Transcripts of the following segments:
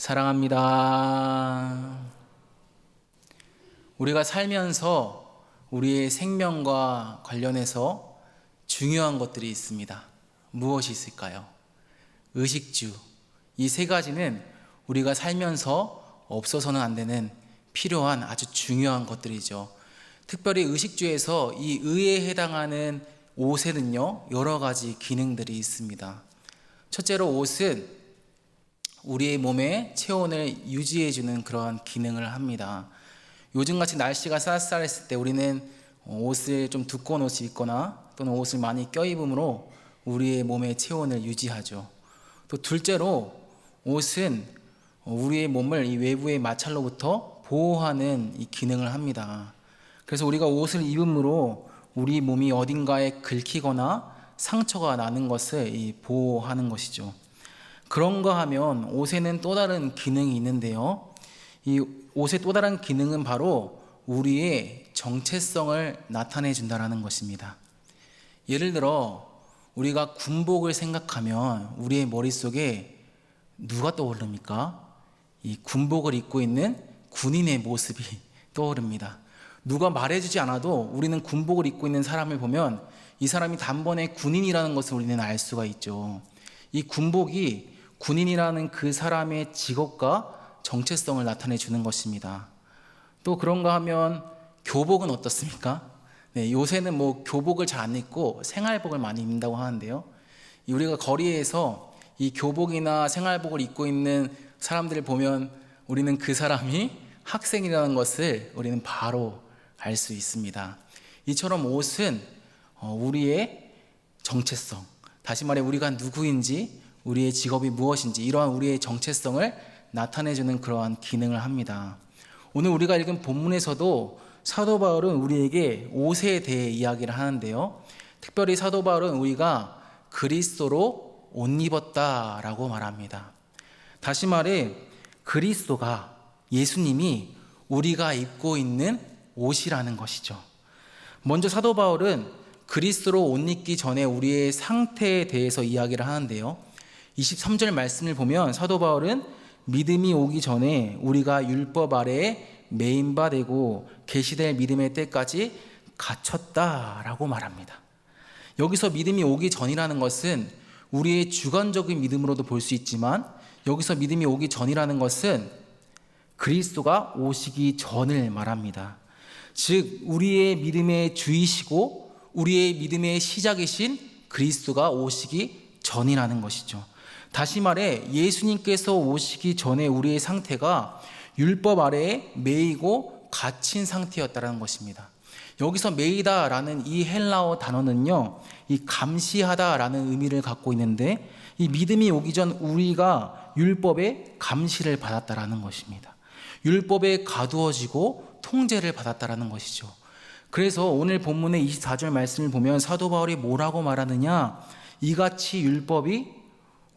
사랑합니다. 우리가 살면서 우리의 생명과 관련해서 중요한 것들이 있습니다. 무엇이 있을까요? 의식주. 이 세 가지는 우리가 살면서 없어서는 안 되는 필요한 아주 중요한 것들이죠. 특별히 의식주에서 이 의에 해당하는 옷에는요, 여러 가지 기능들이 있습니다. 첫째로 옷은 우리의 몸의 체온을 유지해주는 그러한 기능을 합니다. 요즘같이 날씨가 쌀쌀했을 때 우리는 옷을 좀 두꺼운 옷을 입거나 또는 옷을 많이 껴입음으로 우리의 몸의 체온을 유지하죠. 또 둘째로 옷은 우리의 몸을 이 외부의 마찰로부터 보호하는 이 기능을 합니다. 그래서 우리가 옷을 입음으로 우리 몸이 어딘가에 긁히거나 상처가 나는 것을 이 보호하는 것이죠. 그런가 하면 옷에는 또 다른 기능이 있는데요. 이 옷의 또 다른 기능은 바로 우리의 정체성을 나타내 준다라는 것입니다. 예를 들어 우리가 군복을 생각하면 우리의 머릿속에 누가 떠오릅니까? 이 군복을 입고 있는 군인의 모습이 떠오릅니다. 누가 말해주지 않아도 우리는 군복을 입고 있는 사람을 보면 이 사람이 단번에 군인이라는 것을 우리는 알 수가 있죠. 이 군복이 군인이라는 그 사람의 직업과 정체성을 나타내 주는 것입니다. 또 그런가 하면 교복은 어떻습니까? 네, 요새는 뭐 교복을 잘 안 입고 생활복을 많이 입는다고 하는데요. 우리가 거리에서 이 교복이나 생활복을 입고 있는 사람들을 보면 우리는 그 사람이 학생이라는 것을 우리는 바로 알 수 있습니다. 이처럼 옷은 어, 우리의 정체성, 다시 말해 우리가 누구인지, 우리의 직업이 무엇인지 이러한 우리의 정체성을 나타내주는 그러한 기능을 합니다. 오늘 우리가 읽은 본문에서도 사도 바울은 우리에게 옷에 대해 이야기를 하는데요. 특별히 사도 바울은 우리가 그리스도로 옷 입었다라고 말합니다. 다시 말해 그리스도가 예수님이 우리가 입고 있는 옷이라는 것이죠. 먼저 사도 바울은 그리스도로 옷 입기 전에 우리의 상태에 대해서 이야기를 하는데요. 23절 말씀을 보면 사도 바울은 믿음이 오기 전에 우리가 율법 아래에 메인바 되고 계시될 믿음의 때까지 갇혔다라고 말합니다. 여기서 믿음이 오기 전이라는 것은 우리의 주관적인 믿음으로도 볼 수 있지만 여기서 믿음이 오기 전이라는 것은 그리스도가 오시기 전을 말합니다. 즉 우리의 믿음의 주이시고 우리의 믿음의 시작이신 그리스도가 오시기 전이라는 것이죠. 다시 말해 예수님께서 오시기 전에 우리의 상태가 율법 아래에 매이고 갇힌 상태였다는 것입니다. 여기서 매이다라는 이 헬라어 단어는요, 이 감시하다라는 의미를 갖고 있는데, 이 믿음이 오기 전 우리가 율법의 감시를 받았다라는 것입니다. 율법에 가두어지고 통제를 받았다라는 것이죠. 그래서 오늘 본문의 24절 말씀을 보면 사도 바울이 뭐라고 말하느냐? 이같이 율법이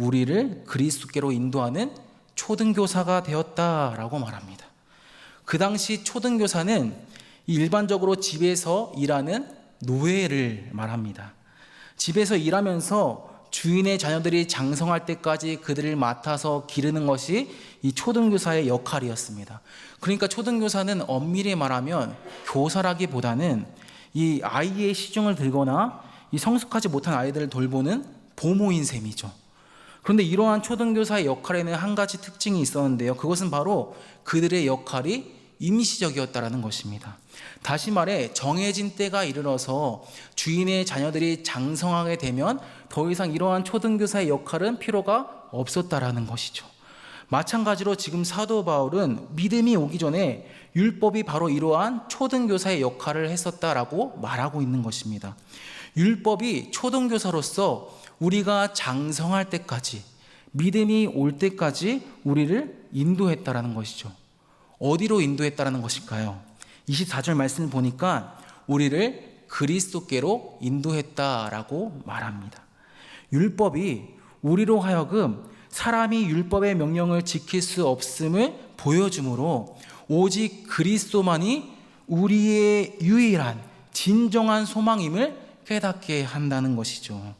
우리를 그리스도께로 인도하는 초등교사가 되었다라고 말합니다. 그 당시 초등교사는 일반적으로 집에서 일하는 노예를 말합니다. 집에서 일하면서 주인의 자녀들이 장성할 때까지 그들을 맡아서 기르는 것이 이 초등교사의 역할이었습니다. 그러니까 초등교사는 엄밀히 말하면 교사라기보다는 이 아이의 시중을 들거나 이 성숙하지 못한 아이들을 돌보는 보모인 셈이죠. 그런데 이러한 초등교사의 역할에는 한 가지 특징이 있었는데요. 그것은 바로 그들의 역할이 임시적이었다라는 것입니다. 다시 말해 정해진 때가 이르러서 주인의 자녀들이 장성하게 되면 더 이상 이러한 초등교사의 역할은 필요가 없었다라는 것이죠. 마찬가지로 지금 사도 바울은 믿음이 오기 전에 율법이 바로 이러한 초등교사의 역할을 했었다라고 말하고 있는 것입니다. 율법이 초등교사로서 우리가 장성할 때까지 믿음이 올 때까지 우리를 인도했다라는 것이죠. 어디로 인도했다라는 것일까요? 24절 말씀을 보니까 우리를 그리스도께로 인도했다라고 말합니다. 율법이 우리로 하여금 사람이 율법의 명령을 지킬 수 없음을 보여주므로 오직 그리스도만이 우리의 유일한 진정한 소망임을 깨닫게 한다는 것이죠.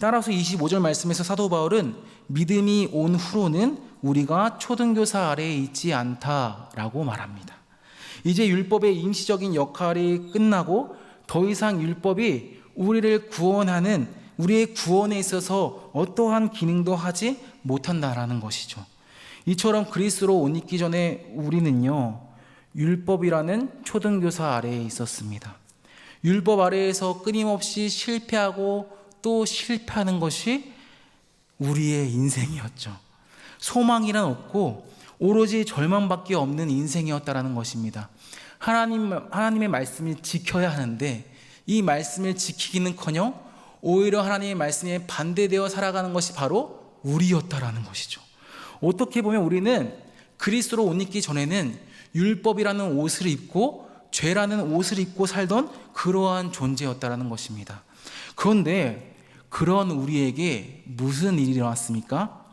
따라서 25절 말씀에서 사도 바울은 믿음이 온 후로는 우리가 초등교사 아래에 있지 않다라고 말합니다. 이제 율법의 임시적인 역할이 끝나고 더 이상 율법이 우리를 구원하는 우리의 구원에 있어서 어떠한 기능도 하지 못한다라는 것이죠. 이처럼 그리스로 옷 입기 전에 우리는요, 율법이라는 초등교사 아래에 있었습니다. 율법 아래에서 끊임없이 실패하고 또 실패하는 것이 우리의 인생이었죠. 소망이란 없고 오로지 절망밖에 없는 인생이었다라는 것입니다. 하나님 하나님의 말씀을 지켜야 하는데 이 말씀을 지키기는커녕 오히려 하나님의 말씀에 반대되어 살아가는 것이 바로 우리였다라는 것이죠. 어떻게 보면 우리는 그리스도로 옷 입기 전에는 율법이라는 옷을 입고 죄라는 옷을 입고 살던 그러한 존재였다라는 것입니다. 그런데 그런 우리에게 무슨 일이 일어났습니까?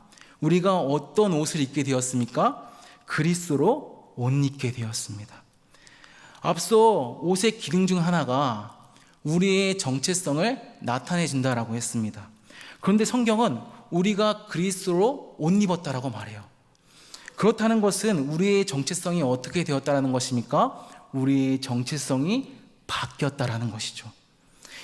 우리가 어떤 옷을 입게 되었습니까? 그리스도로 옷 입게 되었습니다. 앞서 옷의 기능 중 하나가 우리의 정체성을 나타내 준다라고 했습니다. 그런데 성경은 우리가 그리스도로 옷 입었다라고 말해요. 그렇다는 것은 우리의 정체성이 어떻게 되었다라는 것입니까? 우리의 정체성이 바뀌었다라는 것이죠.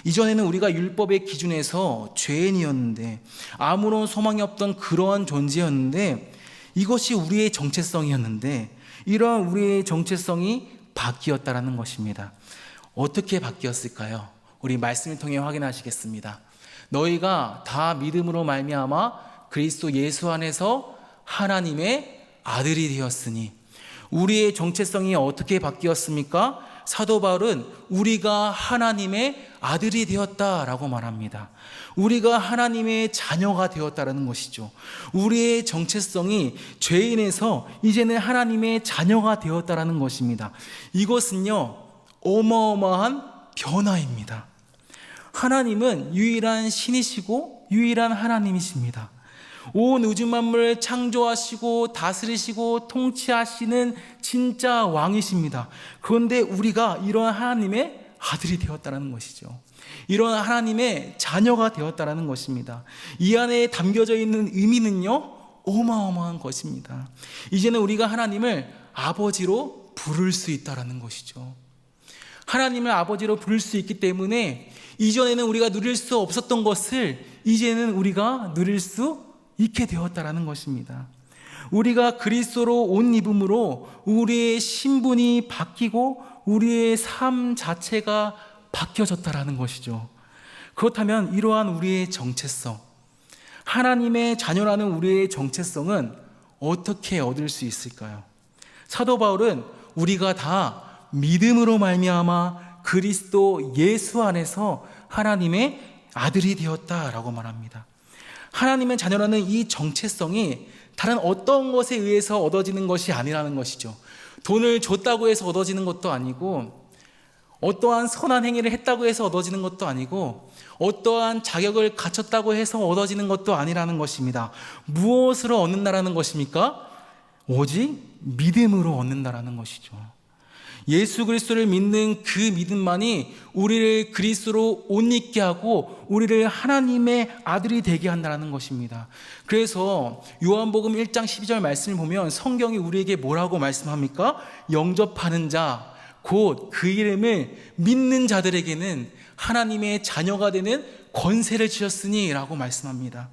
이전에는 우리가 율법의 기준에서 죄인이었는데 아무런 소망이 없던 그러한 존재였는데 이것이 우리의 정체성이었는데 이러한 우리의 정체성이 바뀌었다라는 것입니다. 어떻게 바뀌었을까요? 우리 말씀을 통해 확인하시겠습니다. 너희가 다 믿음으로 말미암아 그리스도 예수 안에서 하나님의 아들이 되었으니 우리의 정체성이 어떻게 바뀌었습니까? 사도 바울은 우리가 하나님의 아들이 되었다라고 말합니다. 우리가 하나님의 자녀가 되었다라는 것이죠. 우리의 정체성이 죄인에서 이제는 하나님의 자녀가 되었다라는 것입니다. 이것은요, 어마어마한 변화입니다. 하나님은 유일한 신이시고 유일한 하나님이십니다. 온 우주 만물을 창조하시고 다스리시고 통치하시는 진짜 왕이십니다. 그런데 우리가 이러한 하나님의 아들이 되었다는 것이죠. 이런 하나님의 자녀가 되었다는 것입니다. 이 안에 담겨져 있는 의미는요, 어마어마한 것입니다. 이제는 우리가 하나님을 아버지로 부를 수 있다는 것이죠. 하나님을 아버지로 부를 수 있기 때문에 이전에는 우리가 누릴 수 없었던 것을 이제는 우리가 누릴 수 있게 되었다라는 것입니다. 우리가 그리스도로 옷 입음으로 우리의 신분이 바뀌고 우리의 삶 자체가 바뀌어졌다라는 것이죠. 그렇다면 이러한 우리의 정체성, 하나님의 자녀라는 우리의 정체성은 어떻게 얻을 수 있을까요? 사도 바울은 우리가 다 믿음으로 말미암아 그리스도 예수 안에서 하나님의 아들이 되었다라고 말합니다. 하나님의 자녀라는 이 정체성이 다른 어떤 것에 의해서 얻어지는 것이 아니라는 것이죠. 돈을 줬다고 해서 얻어지는 것도 아니고 어떠한 선한 행위를 했다고 해서 얻어지는 것도 아니고 어떠한 자격을 갖췄다고 해서 얻어지는 것도 아니라는 것입니다. 무엇으로 얻는다라는 것입니까? 오직 믿음으로 얻는다라는 것이죠. 예수 그리스도를 믿는 그 믿음만이 우리를 그리스도로 옷 입게 하고 우리를 하나님의 아들이 되게 한다는 것입니다. 그래서 요한복음 1장 12절 말씀을 보면 성경이 우리에게 뭐라고 말씀합니까? 영접하는 자, 곧 그 이름을 믿는 자들에게는 하나님의 자녀가 되는 권세를 주셨으니 라고 말씀합니다.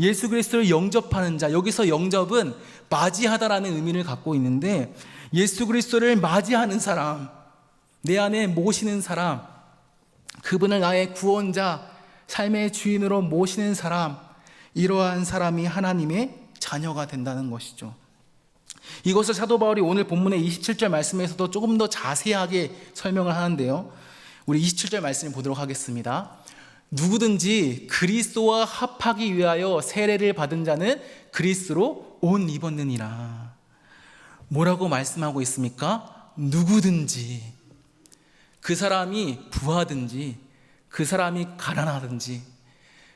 예수 그리스도를 영접하는 자, 여기서 영접은 맞이하다라는 의미를 갖고 있는데 예수 그리스도를 맞이하는 사람, 내 안에 모시는 사람, 그분을 나의 구원자, 삶의 주인으로 모시는 사람, 이러한 사람이 하나님의 자녀가 된다는 것이죠. 이것을 사도 바울이 오늘 본문의 27절 말씀에서도 조금 더 자세하게 설명을 하는데요. 우리 27절 말씀을 보도록 하겠습니다. 누구든지 그리스도와 합하기 위하여 세례를 받은 자는 그리스도로 옷 입었느니라. 뭐라고 말씀하고 있습니까? 누구든지 그 사람이 부하든지 그 사람이 가난하든지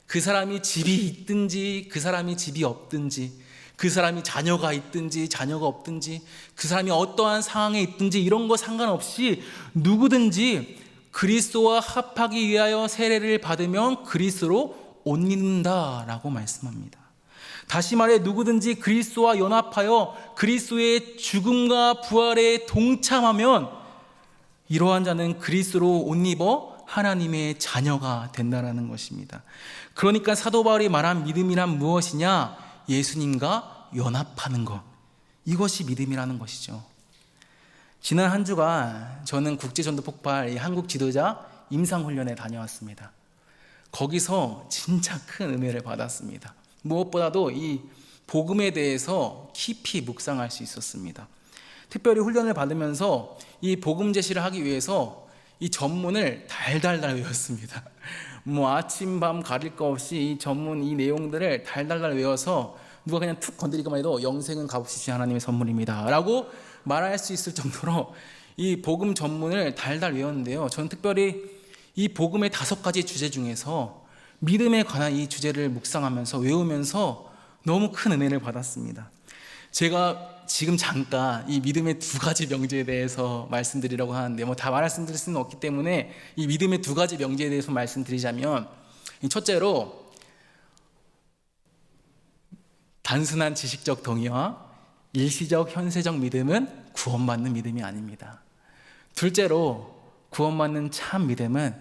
그 사람이 집이 있든지 그 사람이 집이 없든지 그 사람이 자녀가 있든지 자녀가 없든지 그 사람이 어떠한 상황에 있든지 이런 거 상관없이 누구든지 그리스도와 합하기 위하여 세례를 받으면 그리스도로 옷 입는다라고 말씀합니다. 다시 말해 누구든지 그리스도와 연합하여 그리스도의 죽음과 부활에 동참하면 이러한 자는 그리스도로 옷 입어 하나님의 자녀가 된다라는 것입니다. 그러니까 사도 바울이 말한 믿음이란 무엇이냐? 예수님과 연합하는 것. 이것이 믿음이라는 것이죠. 지난 한 주간 저는 국제전도 폭발 한국 지도자 임상훈련에 다녀왔습니다. 거기서 진짜 큰 은혜를 받았습니다. 무엇보다도 이 복음에 대해서 깊이 묵상할 수 있었습니다. 특별히 훈련을 받으면서 이 복음 제시를 하기 위해서 이 전문을 달달달 외웠습니다. 뭐 아침 밤 가릴 거 없이 이 전문 이 내용들을 달달달 외워서 누가 그냥 툭 건드리기만 해도 영생은 값없이 하나님의 선물입니다라고 말할 수 있을 정도로 이 복음 전문을 달달 외웠는데요. 저는 특별히 이 복음의 다섯 가지 주제 중에서 믿음에 관한 이 주제를 묵상하면서 외우면서 너무 큰 은혜를 받았습니다. 제가 지금 잠깐 이 믿음의 두 가지 명제에 대해서 말씀드리려고 하는데 뭐 다 말씀드릴 수는 없기 때문에 이 믿음의 두 가지 명제에 대해서 말씀드리자면 첫째로 단순한 지식적 동의와 일시적 현세적 믿음은 구원받는 믿음이 아닙니다. 둘째로 구원받는 참 믿음은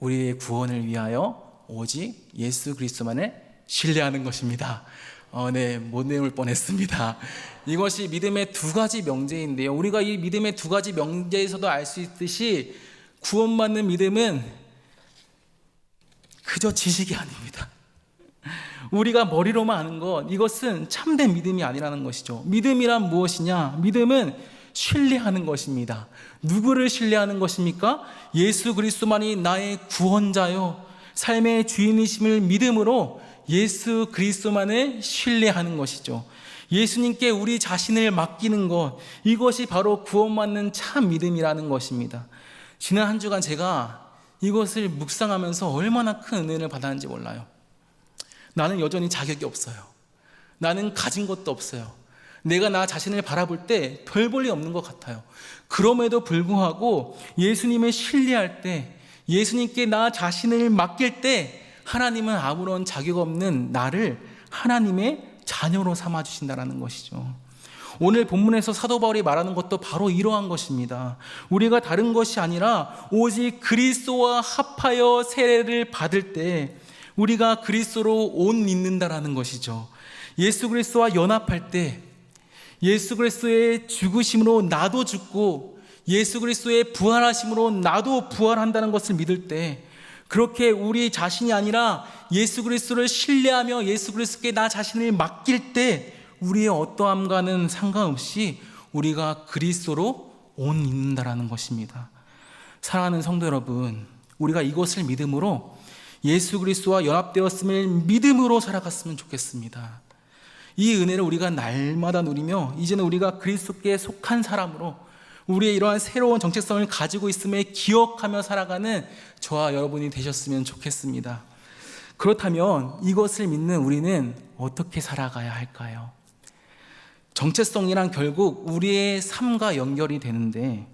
우리의 구원을 위하여 오직 예수 그리스도만을 신뢰하는 것입니다. 어, 네, 못 내올 뻔했습니다. 이것이 믿음의 두 가지 명제인데요. 우리가 이 믿음의 두 가지 명제에서도 알 수 있듯이 구원받는 믿음은 그저 지식이 아닙니다. 우리가 머리로만 아는 것, 이것은 참된 믿음이 아니라는 것이죠. 믿음이란 무엇이냐? 믿음은 신뢰하는 것입니다. 누구를 신뢰하는 것입니까? 예수 그리스도만이 나의 구원자요. 삶의 주인이심을 믿음으로 예수 그리스도만을 신뢰하는 것이죠. 예수님께 우리 자신을 맡기는 것, 이것이 바로 구원받는 참 믿음이라는 것입니다. 지난 한 주간 제가 이것을 묵상하면서 얼마나 큰 은혜를 받았는지 몰라요. 나는 여전히 자격이 없어요. 나는 가진 것도 없어요. 내가 나 자신을 바라볼 때 별 볼일 없는 것 같아요. 그럼에도 불구하고 예수님을 신뢰할 때, 예수님께 나 자신을 맡길 때, 하나님은 아무런 자격 없는 나를 하나님의 자녀로 삼아 주신다라는 것이죠. 오늘 본문에서 사도 바울이 말하는 것도 바로 이러한 것입니다. 우리가 다른 것이 아니라 오직 그리스도와 합하여 세례를 받을 때 우리가 그리스도로 옷 입는다라는 것이죠. 예수 그리스도와 연합할 때 예수 그리스도의 죽으심으로 나도 죽고 예수 그리스도의 부활하심으로 나도 부활한다는 것을 믿을 때 그렇게 우리 자신이 아니라 예수 그리스도를 신뢰하며 예수 그리스도께 나 자신을 맡길 때 우리의 어떠함과는 상관없이 우리가 그리스도로 옷 입는다라는 것입니다. 사랑하는 성도 여러분, 우리가 이것을 믿음으로 예수 그리스도와 연합되었음을 믿음으로 살아갔으면 좋겠습니다. 이 은혜를 우리가 날마다 누리며 이제는 우리가 그리스도께 속한 사람으로 우리의 이러한 새로운 정체성을 가지고 있음을 기억하며 살아가는 저와 여러분이 되셨으면 좋겠습니다. 그렇다면 이것을 믿는 우리는 어떻게 살아가야 할까요? 정체성이란 결국 우리의 삶과 연결이 되는데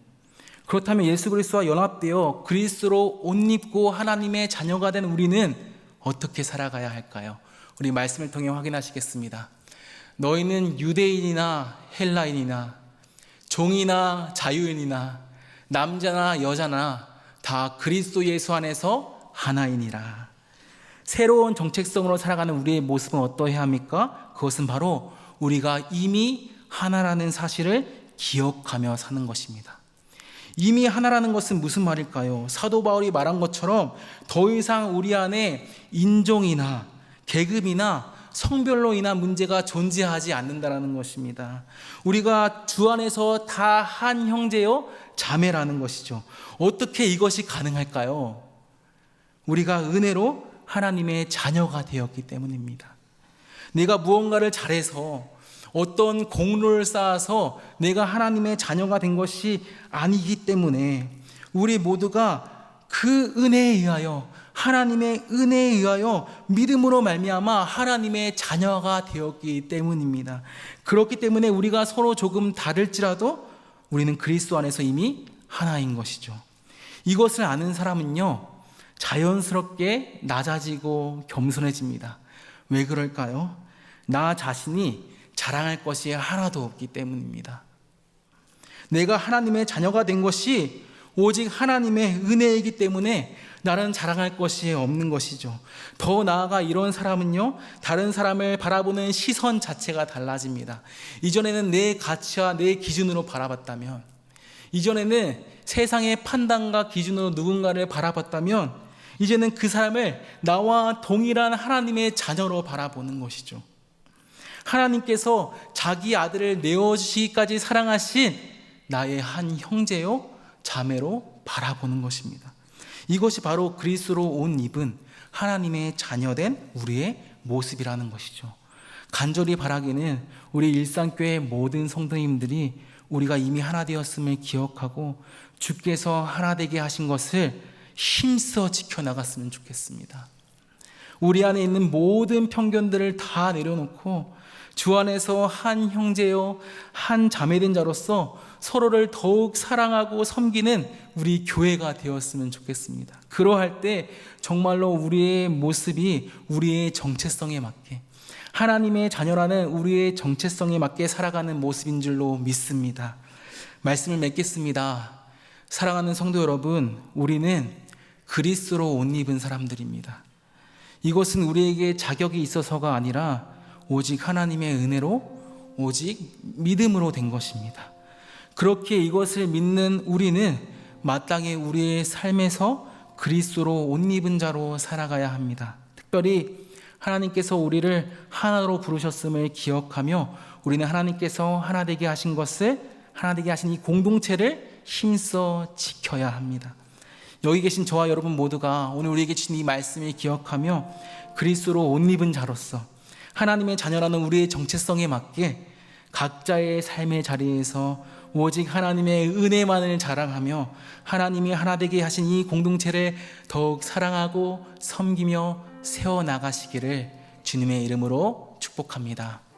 그렇다면 예수 그리스도와 연합되어 그리스도로 옷 입고 하나님의 자녀가 된 우리는 어떻게 살아가야 할까요? 우리 말씀을 통해 확인하시겠습니다. 너희는 유대인이나 헬라인이나 종이나 자유인이나 남자나 여자나 다 그리스도 예수 안에서 하나이니라. 새로운 정체성으로 살아가는 우리의 모습은 어떠해야 합니까? 그것은 바로 우리가 이미 하나라는 사실을 기억하며 사는 것입니다. 이미 하나라는 것은 무슨 말일까요? 사도 바울이 말한 것처럼 더 이상 우리 안에 인종이나 계급이나 성별로 인한 문제가 존재하지 않는다라는 것입니다. 우리가 주 안에서 다 한 형제요 자매라는 것이죠. 어떻게 이것이 가능할까요? 우리가 은혜로 하나님의 자녀가 되었기 때문입니다. 내가 무언가를 잘해서 어떤 공로를 쌓아서 내가 하나님의 자녀가 된 것이 아니기 때문에 우리 모두가 그 은혜에 의하여 하나님의 은혜에 의하여 믿음으로 말미암아 하나님의 자녀가 되었기 때문입니다. 그렇기 때문에 우리가 서로 조금 다를지라도 우리는 그리스도 안에서 이미 하나인 것이죠. 이것을 아는 사람은요. 자연스럽게 낮아지고 겸손해집니다. 왜 그럴까요? 나 자신이 자랑할 것이 하나도 없기 때문입니다. 내가 하나님의 자녀가 된 것이 오직 하나님의 은혜이기 때문에 나는 자랑할 것이 없는 것이죠. 더 나아가 이런 사람은요, 다른 사람을 바라보는 시선 자체가 달라집니다. 이전에는 내 가치와 내 기준으로 바라봤다면, 이전에는 세상의 판단과 기준으로 누군가를 바라봤다면, 이제는 그 사람을 나와 동일한 하나님의 자녀로 바라보는 것이죠. 하나님께서 자기 아들을 내어주시기까지 사랑하신 나의 한 형제요, 자매로 바라보는 것입니다. 이것이 바로 그리스로 온 입은 하나님의 자녀된 우리의 모습이라는 것이죠. 간절히 바라기는 우리 일상교회 모든 성도님들이 우리가 이미 하나 되었음을 기억하고 주께서 하나 되게 하신 것을 힘써 지켜나갔으면 좋겠습니다. 우리 안에 있는 모든 편견들을 다 내려놓고 주 안에서 한 형제요, 한 자매된 자로서 서로를 더욱 사랑하고 섬기는 우리 교회가 되었으면 좋겠습니다. 그러할 때 정말로 우리의 모습이 우리의 정체성에 맞게 하나님의 자녀라는 우리의 정체성에 맞게 살아가는 모습인 줄로 믿습니다. 말씀을 맺겠습니다. 사랑하는 성도 여러분, 우리는 그리스로 옷 입은 사람들입니다. 이것은 우리에게 자격이 있어서가 아니라 오직 하나님의 은혜로 오직 믿음으로 된 것입니다. 그렇게 이것을 믿는 우리는 마땅히 우리의 삶에서 그리스도로 옷 입은 자로 살아가야 합니다. 특별히 하나님께서 우리를 하나로 부르셨음을 기억하며 우리는 하나님께서 하나 되게 하신 것을 하나 되게 하신 이 공동체를 힘써 지켜야 합니다. 여기 계신 저와 여러분 모두가 오늘 우리에게 주신 이 말씀을 기억하며 그리스도로 옷 입은 자로서 하나님의 자녀라는 우리의 정체성에 맞게 각자의 삶의 자리에서 오직 하나님의 은혜만을 자랑하며 하나님이 하나 되게 하신 이 공동체를 더욱 사랑하고 섬기며 세워 나가시기를 주님의 이름으로 축복합니다.